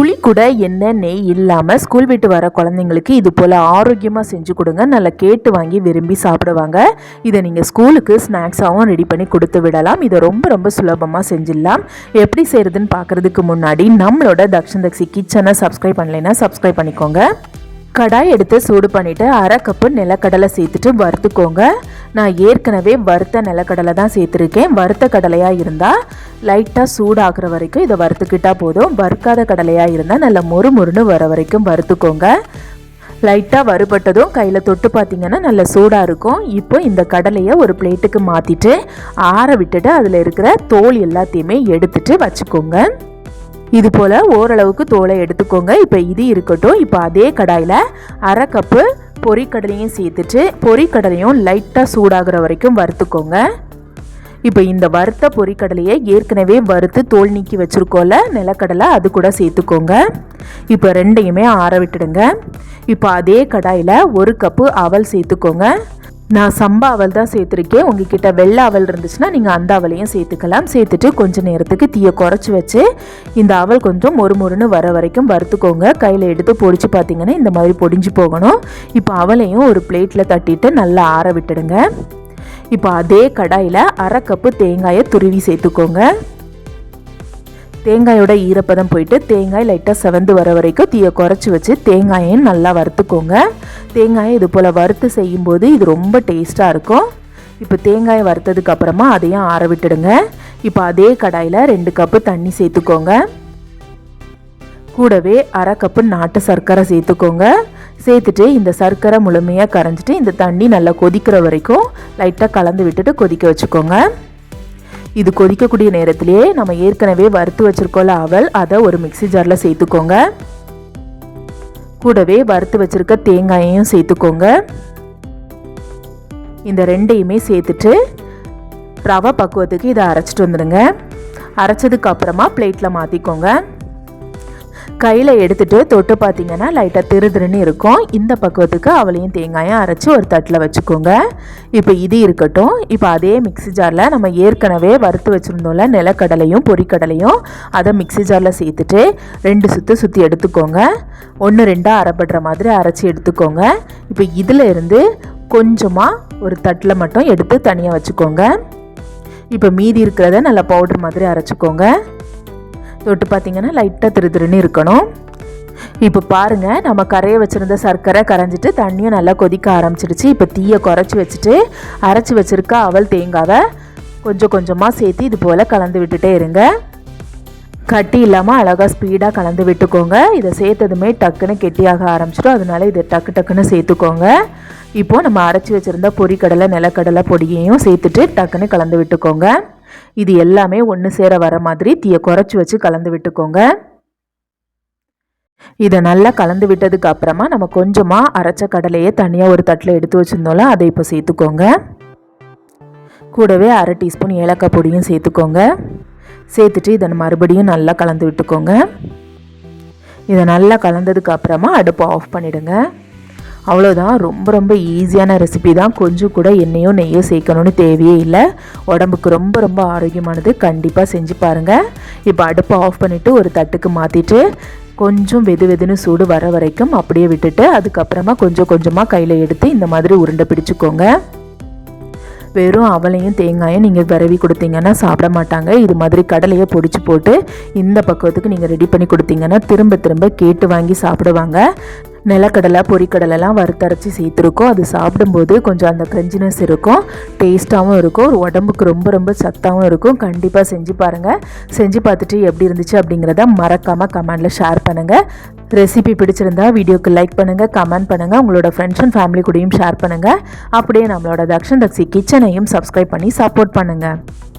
துளி கூட எண்ணெய் நெய் இல்லாமல் ஸ்கூல் விட்டு வர குழந்தைங்களுக்கு இது போல் ஆரோக்கியமாக செஞ்சு கொடுங்க. நல்லா கேட்டு வாங்கி விரும்பி சாப்பிடுவாங்க. இதை நீங்கள் ஸ்கூலுக்கு ஸ்நாக்ஸாகவும் ரெடி பண்ணி கொடுத்து விடலாம். இதை ரொம்ப ரொம்ப சுலபமாக செஞ்சிடலாம். எப்படி செய்கிறதுன்னு பார்க்குறதுக்கு முன்னாடி நம்மளோட தக்ஷன் தக்ஷி கிச்சனை சப்ஸ்கிரைப் பண்ணலைன்னா சப்ஸ்கிரைப் பண்ணிக்கோங்க. கடாய் எடுத்து சூடு பண்ணிவிட்டு அரை கப்பு நிலக்கடலை சேர்த்துட்டு வறுத்துக்கோங்க. நான் ஏற்கனவே வறுத்த நிலக்கடலை தான் சேர்த்துருக்கேன். வறுத்த கடலையாக இருந்தால் லைட்டாக சூடாகிற வரைக்கும் இதை வறுத்துக்கிட்டால் போதும். வறுக்காத கடலையாக இருந்தால் நல்லா மொறு மொறுன்னு வர வரைக்கும் வறுத்துக்கோங்க. லைட்டாக வறுபட்டதும் கையில் தொட்டு பார்த்தீங்கன்னா நல்ல சூடாக இருக்கும். இப்போ இந்த கடலையை ஒரு பிளேட்டுக்கு மாற்றிட்டு ஆற விட்டுட்டு அதில் இருக்கிற தோல் எல்லாத்தையுமே எடுத்துட்டு வச்சுக்கோங்க. இது போல் ஓரளவுக்கு தோலை எடுத்துக்கோங்க. இப்போ இது இருக்கட்டும். இப்போ அதே கடாயில் அரை கப்பு பொரிக்கடலையும் சேர்த்துட்டு பொரிக்கடலையும் லைட்டாக சூடாகிற வரைக்கும் வறுத்துக்கோங்க. இப்போ இந்த வறுத்த பொரிக்கடலையை ஏற்கனவே வறுத்து தோல் நீக்கி வச்சுருக்கோம்ல நிலக்கடலை அது கூட சேர்த்துக்கோங்க. இப்போ ரெண்டையுமே ஆற விட்டுடுங்க. இப்போ அதே கடாயில் ஒரு கப்பு அவல் சேர்த்துக்கோங்க. நான் சம்பா அவல் தான் சேர்த்துருக்கேன். உங்ககிட்ட வெள்ளை அவல் இருந்துச்சுன்னா நீங்கள் அந்த அவலையும் சேர்த்துக்கலாம். சேர்த்துட்டு கொஞ்சம் நேரத்துக்கு தீயை குறைச்சி வச்சு இந்த அவல் கொஞ்சம் மொறு மொறுன்னு வர வரைக்கும் வறுத்துக்கோங்க. கையில் எடுத்து பொடிச்சு பார்த்தீங்கன்னா இந்த மாதிரி பொடிஞ்சு போகணும். இப்போ அவலையும் ஒரு பிளேட்டில் தட்டிட்டு நல்லா ஆற விட்டுடுங்க. இப்போ அதே கடாயில் அரை கப்பு தேங்காயை துருவி சேர்த்துக்கோங்க. தேங்காயோட ஈரப்பதம் போயிட்டு தேங்காய் லைட்டாக செவந்து வர வரைக்கும் தீயை குறைச்சி வச்சு தேங்காயையும் நல்லா வறுத்துக்கோங்க. தேங்காயை இது போல் வறுத்து செய்யும்போது இது ரொம்ப டேஸ்ட்டாக இருக்கும். இப்போ தேங்காயை வறுத்ததுக்கு அப்புறமா அதையும் ஆற விட்டுடுங்க. இப்போ அதே கடாயில் ரெண்டு கப்பு தண்ணி சேர்த்துக்கோங்க. கூடவே அரை கப்பு நாட்டு சர்க்கரை சேர்த்துக்கோங்க. சேர்த்துட்டு இந்த சர்க்கரை முழுமையாக கரைஞ்சிட்டு இந்த தண்ணி நல்லா கொதிக்கிற வரைக்கும் லைட்டாக கலந்து விட்டுட்டு கொதிக்க வச்சுக்கோங்க. இது கொதிக்கக்கூடிய நேரத்திலேயே நம்ம ஏற்கனவே வறுத்து வச்சுருக்கோல அவல் அதை ஒரு மிக்சி ஜாரில் சேர்த்துக்கோங்க. கூடவே வறுத்து வச்சுருக்க தேங்காயையும் சேர்த்துக்கோங்க. இந்த ரெண்டையுமே சேர்த்துட்டு ரவை பக்குவத்துக்கு இதை அரைச்சிட்டு வந்துடுங்க. அரைச்சதுக்கு அப்புறமா பிளேட்டில் மாற்றிக்கோங்க கையில் எடுத்துகிட்டு தொட்டு பார்த்தீங்கன்னா லைட்டாக திரு திருன்னு இருக்கும். இந்த பக்குவத்துக்கு அவளையும் தேங்காயும் அரைச்சி ஒரு தட்டில் வச்சுக்கோங்க. இப்போ இது இருக்கட்டும். இப்போ அதே மிக்சி ஜாரில் நம்ம ஏற்கனவே வறுத்து வச்சுருந்தோம்ல நிலக்கடலையும் பொரிக்கடலையும் அதை மிக்சி ஜாரில் சேர்த்துட்டு ரெண்டு சுற்று சுற்றி எடுத்துக்கோங்க. ஒன்று ரெண்டாக அரைப்படுற மாதிரி அரைச்சி எடுத்துக்கோங்க. இப்போ இதில் இருந்து கொஞ்சமாக ஒரு தட்டில் மட்டும் எடுத்து தனியாக வச்சுக்கோங்க. இப்போ மீதி இருக்கிறத நல்லா பவுடர் மாதிரி அரைச்சிக்கோங்க. தொட்டு பார்த்தீங்கன்னா லைட்டாக திரு திருன்னு இருக்கணும். இப்போ பாருங்கள் நம்ம கரைய வச்சுருந்த சர்க்கரை கரைஞ்சிட்டு தண்ணியும் நல்லா கொதிக்க ஆரம்பிச்சிடுச்சு. இப்போ தீயை குறைச்சி வச்சுட்டு அரைச்சி வச்சுருக்க அவல் தேங்காவை கொஞ்சம் கொஞ்சமாக சேர்த்து இது போல் கலந்து விட்டுட்டே இருங்க. கட்டி இல்லாமல் அழகாக ஸ்பீடாக கலந்து விட்டுக்கோங்க. இதை சேர்த்ததுமே டக்குன்னு கெட்டியாக ஆரம்பிச்சிடும். அதனால இதை டக்கு டக்குன்னு சேர்த்துக்கோங்க. இப்போது நம்ம அரைச்சி வச்சுருந்த பொரிக்கடலை நிலக்கடலை பொடியையும் சேர்த்துட்டு டக்குன்னு கலந்து விட்டுக்கோங்க. இது எல்லாமே ஒன்று சேர வர மாதிரி தீயை குறைச்சி வச்சு கலந்து விட்டுக்கோங்க. இதை நல்லா கலந்து விட்டதுக்கு அப்புறமா நம்ம கொஞ்சமாக அரைச்ச கடலையை தனியாக ஒரு தட்டில் எடுத்து வச்சுருந்தோம்ல அதை இப்போ சேர்த்துக்கோங்க. கூடவே அரை டீஸ்பூன் ஏலக்காய் பொடியும் சேர்த்துக்கோங்க. சேர்த்துட்டு இதை மறுபடியும் நல்லா கலந்து விட்டுக்கோங்க. இதை நல்லா கலந்ததுக்கு அப்புறமா அடுப்பை ஆஃப் பண்ணிவிடுங்க அவ்வளோதான் ரொம்ப ரொம்ப ஈஸியான ரெசிபி தான். கொஞ்சம் கூட எண்ணெயோ நெய்யோ சேர்க்கணும்னு தேவையே இல்லை. உடம்புக்கு ரொம்ப ரொம்ப ஆரோக்கியமானது. கண்டிப்பாக செஞ்சு பாருங்கள் இப்போ அடுப்பை ஆஃப் பண்ணிவிட்டு ஒரு தட்டுக்கு மாற்றிட்டு கொஞ்சம் வெது வெதுன்னு சூடு வர வரைக்கும் அப்படியே விட்டுட்டு அதுக்கப்புறமா கொஞ்சம் கொஞ்சமாக கையில் எடுத்து இந்த மாதிரி உருண்டை பிடிச்சிக்கோங்க. வெறும் அவளையும் தேங்காயும் நீங்கள் விரவி கொடுத்தீங்கன்னா சாப்பிட மாட்டாங்க. இது மாதிரி கடலையை பொடிச்சு போட்டு இந்த பக்குவத்துக்கு நீங்கள் ரெடி பண்ணி கொடுத்தீங்கன்னா திரும்ப திரும்ப கேட்டு வாங்கி சாப்பிடுவாங்க. நிலக்கடலை பொரிக்கடலைலாம் வறுத்தரைச்சி சேர்த்துருக்கோம். அது சாப்பிடும்போது கொஞ்சம் அந்த க்ரன்ச்சினஸ் இருக்கும். டேஸ்ட்டாகவும் இருக்கும். உடம்புக்கு ரொம்ப ரொம்ப சத்தாகவும் இருக்கும். கண்டிப்பாக செஞ்சு பாருங்கள் செஞ்சு பார்த்துட்டு எப்படி இருந்துச்சு அப்படிங்கிறத மறக்காமல் கமெண்டில் ஷேர் பண்ணுங்கள் ரெசிபி பிடிச்சிருந்தா வீடியோக்கு லைக் பண்ணுங்கள் கமெண்ட் பண்ணுங்கள் உங்களோட ஃப்ரெண்ட்ஸ் அண்ட் ஃபேமிலி கூடயும் ஷேர் பண்ணுங்கள் அப்படியே நம்மளோட தக்ஷன் தக்ஷி கிச்சனையும் சப்ஸ்கிரைப் பண்ணி சப்போர்ட் பண்ணுங்கள்